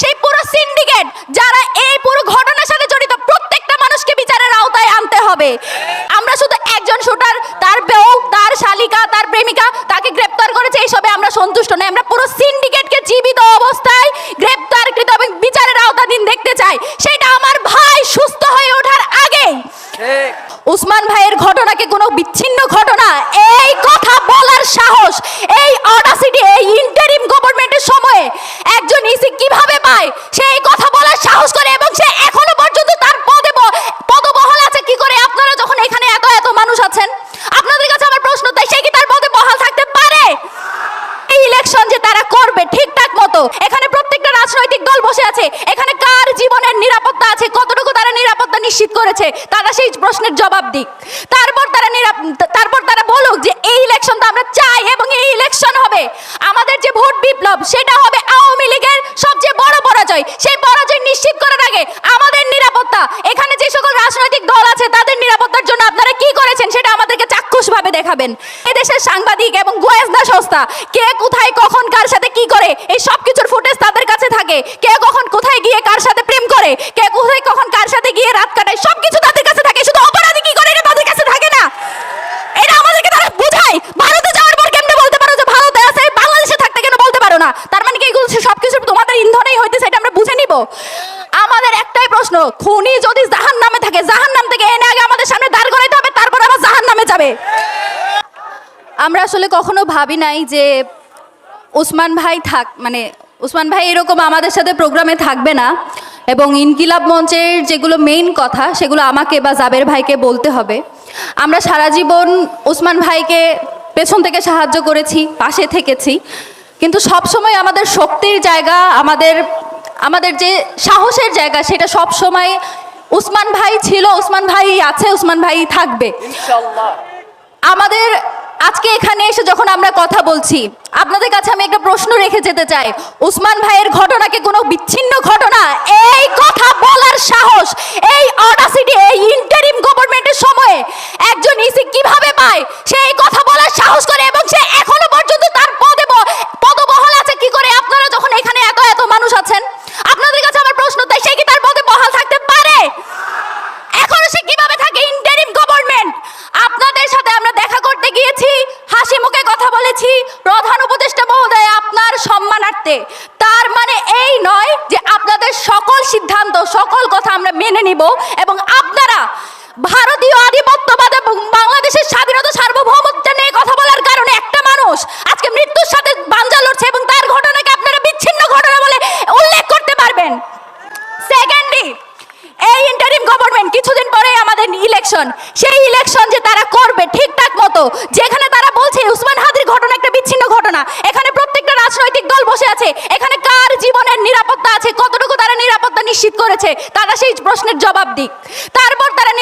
সেই পুরো সিন্ডিকেট যারা এই পুরো ঘটনার সাথে জড়িত প্রত্যেকটা মানুষকে বিচারের আওতায় আনতে হবে আমরা শুধু একজন শুটার তার বউ তার শালিকা তার প্রেমিকা তাকে গ্রেপ্তার করেছে এইসবে আমরা সন্তুষ্ট নই আমরা পুরো সিন্ডিকেটকে জীবিত অবস্থায় গ্রেপ্তারকৃত এবং বিচারের আওতাধীন দেখতে চাই সেটা আমার ভাই সুস্থ হয়ে ওঠার আগেই উসমান ভাইয়ের ঘটনাকে কোনো বিচ্ছিন্ন ঘটনা এই কথা বলার সাহস এই অডাসিটি এই ইন্টারিম গভর্নমেন্টের সময়ে একজন ইসি কীভাবে পায়। সে এই কথা বলার সাহস করে এবং সে এখনও পর্যন্ত তার পদে পদবহাল আছে। কি করে আপনারা যখন এখানে এত এত মানুষ আছেন? আপনাদের কাছে আমার প্রশ্ন, তাই সে কি তার পদে বহাল থাকতে পারে? এই ইলেকশন যে তারা করবে, ঠিকঠাক মতো। এখানে প্রত্যেকটা রাজনৈতিক দল বসে আছে। এখানে কার জীবনের নিরাপত্তা আছে? কতটুকু তারা নিরাপত্তা নিশ্চিত করেছে? তারা সেই প্রশ্নের জবাব দিক। তারপর তারা তারপর তারা বলুক যে এই ইলেকশন তো আমরা চাই এবং এই ইলেকশন হবে। আমাদের যে ভোট বিপ্লব, সেটা হবে আওয়ামী লীগের সবচেয়ে বড় পরাজয় সেই পরাজয় নিশ্চিত করার আগে আমাদের নিরাপত্তা। এখানে যে সকল রাজনৈতিক দল আছে, তাদের নিরাপত্তার জন্য আপনারা কি করেছেন সেটা আমাদেরকে চাক্ষুষভাবে দেখাবেন। এদেশের সাংবাদিক এবং গোয়েন্দা সংস্থা, কে কোথায়, কখন, কার সাথে কি করে, এই সব কিছুর ফুটেজ তাদের কাছে থাকে। কে কখন কোথায় গিয়ে কার সাথে প্রেম করে, কে কোথায়, কখন কার সাথে গিয়ে রাত কাটায় সব কিছু তাদের কাছে থাকে, শুধু অপরাধী কি করে এটা তাদের কাছে থাকে না এটা আমাদেরকে তারা বোঝায় ভারতে যাওয়ার পর কেমনে বলতে পারো যে ভারতে আছে বাংলাদেশে থাকতে কেন বলতে পারো না তার মানে কি এগুলো সব কিছু তোমাদের ইন্ধনেই হইতেছে এটা আমরা বুঝে নিব আমাদের একটাই প্রশ্ন, খুনি যদি জাহান নামে থাকে জাহান নাম থেকে এনে আগে আমাদের সামনে দাঁড় করাইতে হবে, তারপর আবার জাহান নামে যাবে। আমরা আসলে কখনো ভাবি নাই যে ওসমান ভাই থাক মানে ওসমান ভাই এরকম আমাদের সাথে প্রোগ্রামে থাকবে না এবং ইনকিলাব মঞ্চের যেগুলো মেইন কথা, সেগুলো আমাকে বা জাবের ভাইকে বলতে হবে। আমরা সারা জীবন ওসমান ভাইকে পেছন থেকে সাহায্য করেছি, পাশে থেকেছি, কিন্তু সবসময় আমাদের শক্তির জায়গা, আমাদের আমাদের যে সাহসের জায়গা সেটা সব সময় উসমান ভাই ছিল উসমান ভাই আছে উসমান ভাই থাকবে। আমাদের আজকে এখানে এসে যখন আমরা কথা বলছি আপনাদের কাছে আমি একটা প্রশ্ন রেখে যেতে চাই। উসমান ভাইয়ের ঘটনাকে কোনো বিচ্ছিন্ন ঘটনা এই কথা বলার সাহস এই অডাসিটি এই ইন্টারিম গভর্নমেন্টের সময়ে একজন ইসি কীভাবে পায় সে এই কথা বলার সাহস করে এবং সে এখনও পর্যন্ত তার পদে ব- পদবহাল আছে কি করে আপনারা যখন এখানে এত এত মানুষ আছেন আপনাদের কাছে আমার প্রশ্ন তাই সে কি তার পদে বহাল থাকতে পারে এখন সে কীভাবে থাকে ইন্টারিম গভর্নমেন্ট আপনাদের সাথে আমরা দেখা করতে গিয়েছি হাসি মুখে কথা বলেছি প্রধান উপদেষ্টা মহোদয় আপনার সম্মানার্থে তার মানে এই নয় যে আপনাদের সকল সিদ্ধান্ত সকল কথা আমরা মেনে নিব এবং আপনারা ভারতীয় আধিপত্যবাদ এবং বাংলাদেশের স্বাধীনতা সার্বভৌমত্ব নিয়ে কথা বলার কারণে একটা মানুষ আজকে মৃত্যুর সাথে বাঞ্জা লড়ছে এবং তার ঘটনাকে আপনারা বিচ্ছিন্ন ঘটনা বলে উল্লেখ করতে পারবেন। সেকেন্ডলি এই ইন্টারিম গভর্নমেন্ট কিছুদিন পরে আমাদের ইলেকশন সেই ইলেকশন যে তারা করবে ঠিকঠাক মতো, যেখানে তারা বলছে উসমান হাদির ঘটনা একটা বিচ্ছিন্ন ঘটনা। এখানে প্রত্যেকটা রাজনৈতিক দল বসে আছে। এখানে কার জীবনের নিরাপত্তা আছে? কতটুকু নিশ্চিত করেছে, তারা সেই প্রশ্নের জবাব দিক। তারপর তারা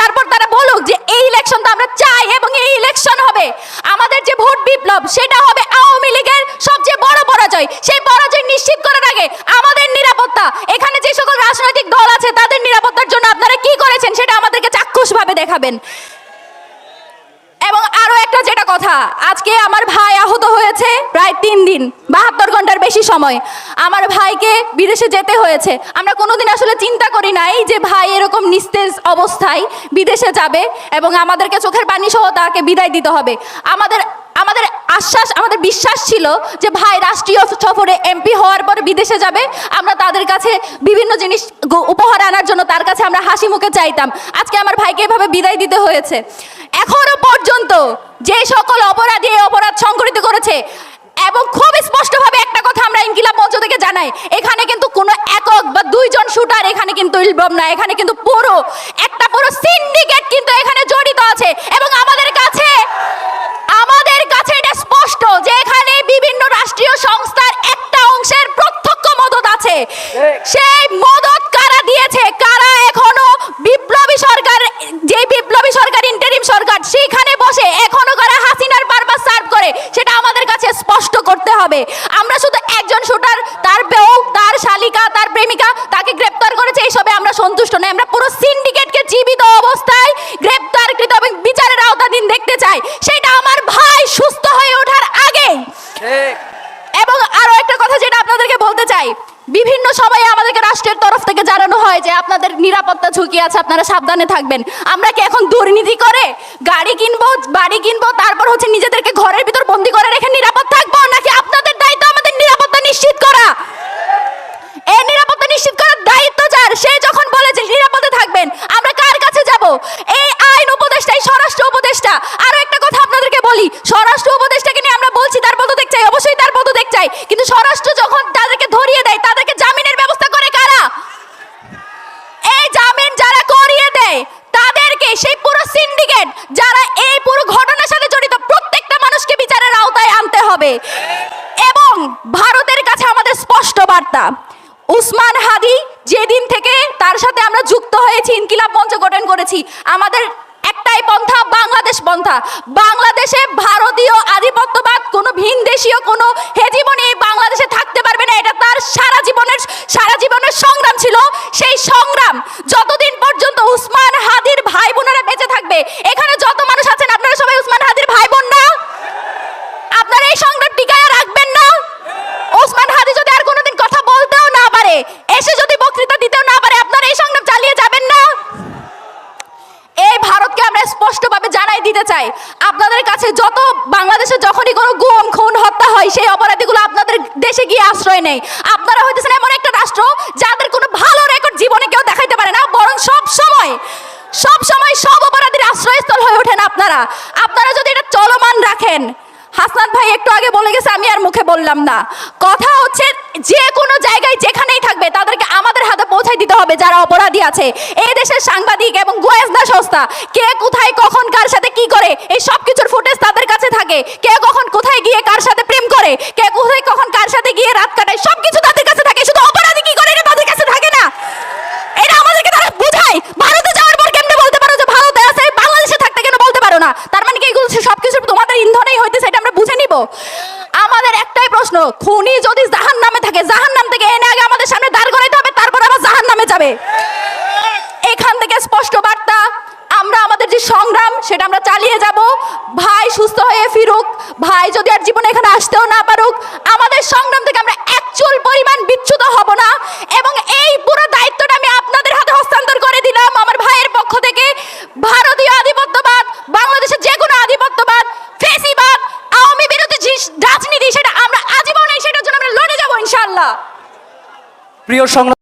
তারপর তারা বলুক যে এই ইলেকশন তো আমরা চাই এবং এই ইলেকশন হবে। আমাদের যে ভোট বিপ্লব, সেটা হবে আওয়ামী লীগের সবচেয়ে বড় পরাজয়। সেই পরাজয় নিশ্চিত করার আগে আমাদের নিরাপত্তা, এখানে যে সকল রাজনৈতিক দল আছে, তাদের নিরাপত্তার জন্য আপনারা কি করেছেন, সেটা আমাদেরকে চাক্ষুষভাবে দেখাবেন। এবং আরও একটা যেটা কথা, আজকে আমার ভাই আহত হয়েছে প্রায় তিন দিন, বাহাত্তর ঘণ্টার বেশি সময়। আমার ভাইকে বিদেশে যেতে হয়েছে। আমরা কোনোদিন আসলে চিন্তা করি নাই যে ভাই এরকম নিস্তেজ অবস্থায় বিদেশে যাবে এবং আমাদেরকে চোখের পানি সহ তাকে বিদায় দিতে হবে। আমাদের আমাদের আশ্বাস, আমাদের বিশ্বাস ছিল যে ভাই রাষ্ট্রীয় সফরে এমপি হওয়ার পরে বিদেশে যাবে। আমরা তাদের কাছে বিভিন্ন জিনিস উপহার আনার জন্য তার কাছে আমরা হাসি মুখে চাইতাম। আজকে আমার ভাইকে এভাবে বিদায় দিতে হয়েছে। এখনও পর্যন্ত যে সকল অপরাধী এই অপরাধ সংঘটিত করেছে, এবং খুব স্পষ্টভাবে একটা কথা আমরা ইনকিলাব মঞ্চ থেকে জানাই, এখানে কিন্তু কোনো একক বা দুইজন শুটার এখানে কিন্তু ইলবম না, এখানে কিন্তু পুরো, একটা পুরো সিন্ডিকেট কিন্তু এখানে জড়িত আছে এবং আমাদের কাছে আমাদের কাছে এটা স্পষ্ট যে এখানে বিভিন্ন রাষ্ট্রীয় সংস্থার একটা অংশের প্রত্যক্ষ মদত আছে সেই মদত কারা দিয়েছে? কারা এখনও বিপ্লবী সরকার যে বিপ্লবী সরকার ইন্টারিম সরকার সেখানে বসে এখনও কারা হাসিনার বারবার সার্ভ করে? সেটা আমাদের কাছে স্পষ্ট করতে হবে। আমরা শুধু একজন শুটার তার বউ তার শালিকা তার প্রেমিকা তাকে গ্রেপ্তার করেছে এইসবে আমরা সন্তুষ্ট নই। আমরা পুরো সিন্ডিকেটকে জীবিত অবস্থায় গ্রেপ্তারকৃত এবং বিচারের আওতাধীন দেখতে চাই। সেটা আমার ভাই সুস্থ হয়ে ওঠার আগেই এবং আরও একটা কথা যেটা আপনাদেরকে বলতে চাই। বিভিন্ন সবাই আমাদেরকে রাষ্ট্রের তরফ থেকে জানানো হয় যে আপনাদের নিরাপত্তা ঝুঁকি আছে, আপনারা সাবধানে থাকবেন। আমরা কি এখন দুর্নীতি করে গাড়ি কিনবো, বাড়ি কিনবো, তারপর হচ্ছে নিজেদেরকে ঘরের ভিতর বন্দি করে রেখে নিরাপদ থাকব? নাকি আপনাদের দায়িত্ব আমাদের নিরাপত্তা নিশ্চিত করা এই নিরাপত্তা নিশ্চিত করার দায়িত্ব যার সে যখন বলে যে নিরাপদে থাকবেন আমরা কার কাছে যাব এই আইন উপদেষ্টা এই স্বরাষ্ট্র উপদেষ্টা আরও একটা কথা আপনাদেরকে বলি স্বরাষ্ট্র উপদেষ্টাকে নিয়ে আমরা বলছি তার পদত্যাগ চাই অবশ্যই তার পদত্যাগ চাই কিন্তু স্বরাষ্ট্র যখন তাদেরকে ধরিয়ে দেয় তাদেরকে জামিনের ব্যবস্থা করে কারা এই জামিন যারা করিয়ে দেয় তাদেরকে সেই পুরো সিন্ডিকেট যারা এই পুরো ঘটনার সাথে জড়িত প্রত্যেকটা মানুষকে বিচারের আওতায় আনতে হবে এবং ভারতের কাছে আমাদের স্পষ্ট বার্তা উসমান হাদি যেদিন থেকে তার সাথে আমরা যুক্ত হয়েছি, ইনকিলাব মঞ্চ গঠন করেছি। আমাদের একটাই পন্থা, বাংলাদেশ পন্থা। বাংলাদেশে ভারতীয় আধিপত্যবাদ, কোনো ভিন দেশীয়, কোনো হেজিমনি এই বাংলাদেশে থাকতে পারবে না। এটা তার সারা জীবনের সারা জীবনের সংগ্রাম ছিল। সেই সংগ্রাম যতদিন পর্যন্ত উসমান হাদির ভাই বোনেরা বেঁচে থাকবে এখানে যত মানুষ আছেন আপনারা সবাই উসমান হাদির ভাই বোন না আপনারা এই সংগ্রাম টিকায় রাখবেন না ওসমান হাদি যদি আর কোনোদিন কথা বলতেও না পারে এসে যদি বক্তৃতা দিতেও না পারে আপনারা এই সংগ্রাম চালিয়ে যাবেন না এই ভারতকে আমরা স্পষ্টভাবে জানাই দিতে চাই আপনাদের কাছে যত বাংলাদেশে যখনই কোনো গুম খুন হত্যা হয় সেই অপরাধীগুলো আপনাদের দেশে গিয়ে আশ্রয় নেই আপনারা হইতেছেন এমন একটা রাষ্ট্র যাদের কোনো ভালো রেকর্ড জীবনে কেউ দেখাইতে পারে না বরং সব সময় সব সময় সব অপরাধীর আশ্রয়স্থল হয়ে ওঠেন আপনারা আপনারা যদি এটা চলমান রাখেন, হাসনাত ভাই একটু আগে বলে গেছে, আমি আর মুখে বললাম না। কথা হচ্ছে, যে কোনো জায়গায় যেখানেই থাকবে, তাদেরকে আমাদের হাতে পৌঁছাই দিতে হবে যারা অপরাধী আছে। এই দেশের সাংবাদিক এবং গোয়েন্দা সংস্থা, কে কোথায়, কখন, কার সাথে কি করে, এই সব কিছুর ফুটেজ তাদের কাছে থাকে। কে কখন কোথায় গিয়ে কার সাথে প্রেম করে, কে কোথায়, কখন কার সাথে গিয়ে রাত কাটায় সব কিছু তাদের কাছে থাকে, শুধু অপরাধী কি করে এটা তাদের কাছে থাকে না এটা আমাদেরকে তারা বুঝায় ভারতে যাওয়ার পর কেমনে বলতে পারো যে ভারতে আছে বাংলাদেশে থাকতে কেন বলতে পারো না তার মানে কি এগুলো সব কিছু তোমাদের ইন্ধনেই হইতেছে এটা আমরা বুঝে নিব আমাদের একটাই প্রশ্ন খুনি যদি জাহান নামে থাকে জাহান নাম থেকে এনে আগে আমাদের সামনে দাঁড় করাইতে হবে তারপর আবার জাহান নামে যাবে। এখান থেকে স্পষ্ট বার্তা, আমরা আমাদের যে সংগ্রাম, সেটা আমরা চালিয়ে যাব। ভাই সুস্থ হয়ে ফিরুক, ভাই যদি আর জীবনে এখানে আসতেও না পারুক, আমাদের সংগ্রাম থেকে আমরা একচুল পরিমাণ বিচ্যুত হব না। এবং এই পুরো দায়িত্বটা আমি আপনাদের হাতে হস্তান্তর করে দিলাম আমার ভাইয়ের পক্ষ থেকে। ভারতীয় আধিপত্যবাদ, বাংলাদেশের যে কোনো আধিপত্যবাদ, ফেসিবাদ, আওয়ামী বিরোধী রাজনীতি, সেটা আমরা আজীবন সেটার জন্য আমরা লড়ে যাব, ইনশাআল্লাহ। প্রিয় সংগ্রাম